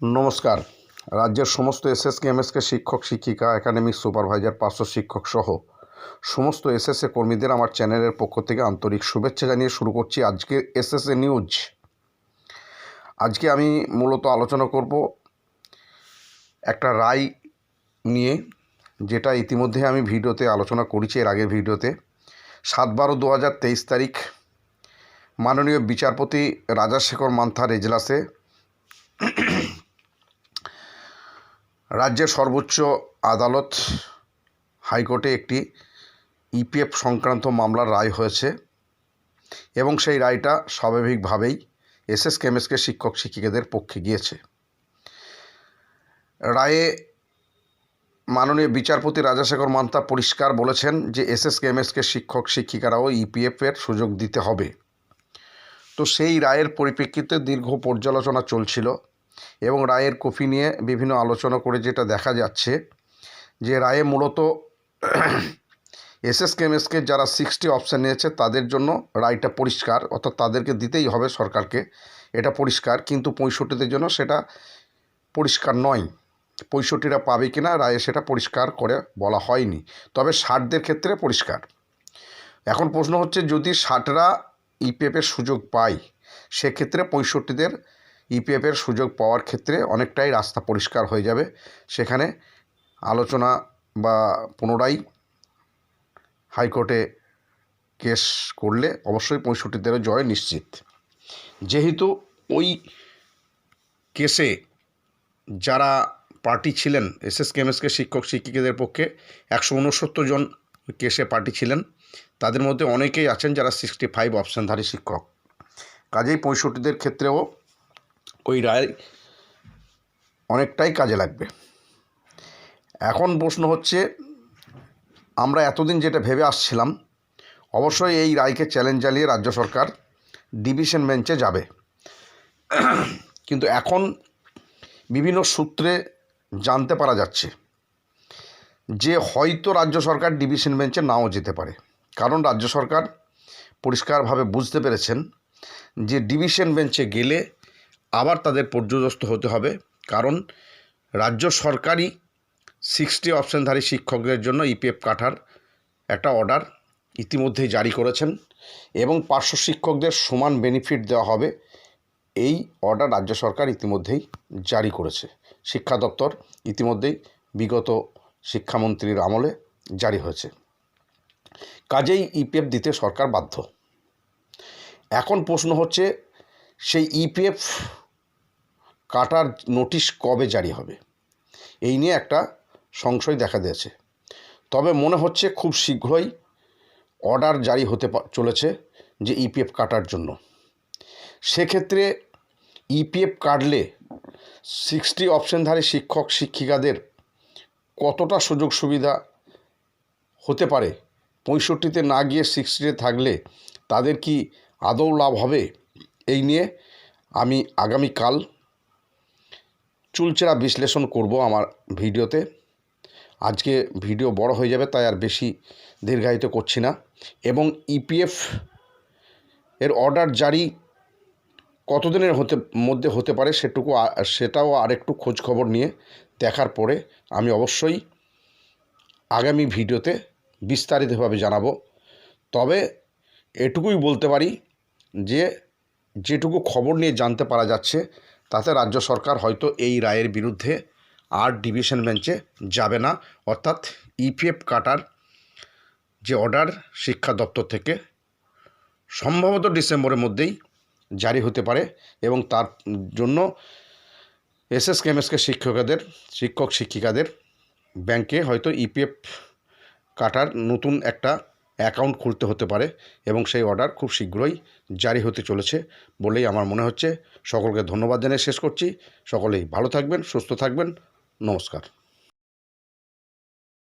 নমস্কার। রাজ্যের সমস্ত এসএসকে শিক্ষক, শিক্ষিকা, একাডেমিক সুপারভাইজার, পার্শ্ব শিক্ষক সহ সমস্ত এসএসএ কর্মীদের আমার চ্যানেলের পক্ষ থেকে আন্তরিক শুভেচ্ছা জানিয়ে শুরু করছি আজকের এসএসএ নিউজ। আজকে আমি মূলত আলোচনা করব একটা রায় নিয়ে, যেটা ইতিমধ্যে আমি ভিডিওতে আলোচনা করেছি, এর আগের ভিডিওতে। সাত বারো দু তারিখ, মাননীয় বিচারপতি রাজাশেখর মান্থার এজলাসে রাজ্যের সর্বোচ্চ আদালত হাইকোর্টে একটি ইপিএফ সংক্রান্ত মামলার রায় হয়েছে এবং সেই রায়টা স্বাভাবিকভাবেই এসএস কেমএসকে শিক্ষক শিক্ষিকাদের পক্ষে গিয়েছে। রায়ে মাননীয় বিচারপতি রাজাশেখর মান্তা পরিষ্কার বলেছেন যে এসএস কেমএসকে শিক্ষক শিক্ষিকারাও ইপিএফের সুযোগ দিতে হবে। তো সেই রায়ের পরিপ্রেক্ষিতে দীর্ঘ পর্যালোচনা চলছিল। এবং রায়ের কপি নিয়ে বিভিন্ন আলোচনা করে যেটা দেখা যাচ্ছে যে রায়ে মূলত এস এসএস কেমএসকে যারা সিক্সটি অপশান নিয়েছে, তাদের জন্য রায়টা পরিষ্কার, অর্থাৎ তাদেরকে দিতেই হবে সরকারকে এটা পরিষ্কার, কিন্তু পঁয়ষট্টিদের জন্য সেটা পরিষ্কার নয়। পঁয়ষট্টিরা পাবে কিনা, রায়ে সেটা পরিষ্কার করে বলা হয়নি। তবে ষাটদের ক্ষেত্রে পরিষ্কার। এখন প্রশ্ন হচ্ছে, যদি ষাটরা ইপিএফের সুযোগ পায়, সেক্ষেত্রে পঁয়ষট্টিদের ইপিএফের সুযোগ পাওয়ার ক্ষেত্রে অনেকটাই রাস্তা পরিষ্কার হয়ে যাবে। সেখানে আলোচনা বা পুনরায় হাইকোর্টে কেস করলে অবশ্যই পঁয়ষট্টি পঁয়ষট্টিদেরও জয় নিশ্চিত। যেহেতু ওই কেসে যারা পার্টি ছিলেন এসএস কেমএসকে শিক্ষক শিক্ষিকাদের পক্ষে একশো উনসত্তর জন কেসে পার্টি ছিলেন, তাদের মধ্যে অনেকেই আছেন যারা সিক্সটি ফাইভ অপশানধারী শিক্ষক। কাজেই পঁয়ষট্টিদের ক্ষেত্রেও ওই রায় অনেকটাই কাজে লাগবে। এখন প্রশ্ন হচ্ছে, আমরা এতদিন যেটা ভেবে আসছিলাম, অবশ্যই এই রায়কে চ্যালেঞ্জ জ্বালিয়ে রাজ্য সরকার ডিভিশন বেঞ্চে যাবে। কিন্তু এখন বিভিন্ন সূত্রে জানতে পারা যাচ্ছে যে হয়তো রাজ্য সরকার ডিভিশন বেঞ্চে নাও যেতে পারে। কারণ রাজ্য সরকার পরিষ্কারভাবে বুঝতে পেরেছেন যে ডিভিশন বেঞ্চে গেলে আবার তাদের পর্যদস্ত হতে হবে। কারণ রাজ্য সরকারই সিক্সটি অপশনধারী শিক্ষকদের জন্য ইপিএফ কাঠার একটা অর্ডার ইতিমধ্যেই জারি করেছেন এবং পার্শ্ব শিক্ষকদের সমান বেনিফিট দেওয়া হবে। এই অর্ডার রাজ্য সরকার ইতিমধ্যেই জারি করেছে। শিক্ষা দপ্তর ইতিমধ্যেই বিগত শিক্ষামন্ত্রীর আমলে জারি হয়েছে। কাজেই ইপিএফ দিতে সরকার বাধ্য। এখন প্রশ্ন হচ্ছে সেই ইপিএফ কাটার নোটিশ কবে জারি হবে? এই নিয়ে একটা সংশয় দেখা দিয়েছে। তবে মনে হচ্ছে খুব শীঘ্রই অর্ডার জারি হতে চলেছে যে ইপিএফ কাটার জন্য। সেক্ষেত্রে ইপিএফ কাটলে সিক্সটি অপশনধারী শিক্ষক, শিক্ষিকাদের কতটা সুযোগ সুবিধা হতে পারে? পঁয়ষট্টিতে না গিয়ে সিক্সটিতে থাকলে তাদের কি আদৌ লাভ হবে? এই নিয়ে আমি আগামীকাল চুলচেরা বিশ্লেষণ করব আমার ভিডিওতে। আজকে ভিডিও বড় হয়ে যাবে, তাই আর বেশি দীর্ঘায়িত করছি না। এবং ইপিএফ এর অর্ডার জারি কতদিনের হতে, মধ্যে হতে পারে সেটুকু সেটাও আরেকটু খোঁজ খবর নিয়ে দেখার পরে আমি অবশ্যই আগামী ভিডিওতে বিস্তারিতভাবে জানাব। তবে এটুকুই বলতে পারি যে যেটুকু খবর নিয়ে জানতে পারা যাচ্ছে, তাতে রাজ্য সরকার হয়তো এই রায়ের বিরুদ্ধে আর ডিভিশন বেঞ্চে যাবে না। অর্থাৎ ইপিএফ কাটার যে অর্ডার শিক্ষা দপ্তর থেকে সম্ভবত ডিসেম্বরের মধ্যেই জারি হতে পারে এবং তার জন্য এসএস কেমএসকে শিক্ষকদের শিক্ষক শিক্ষিকাদের ব্যাংকে হয়তো ইপিএফ কাটার নতুন একটা অ্যাকাউন্ট খুলতে হতে পারে এবং সেই অর্ডার খুব শীঘ্রই জারি হতে চলেছে বলেই আমার মনে হচ্ছে। সকলকে ধন্যবাদ জানিয়ে শেষ করছি। সকলেই ভালো থাকবেন, সুস্থ থাকবেন। নমস্কার।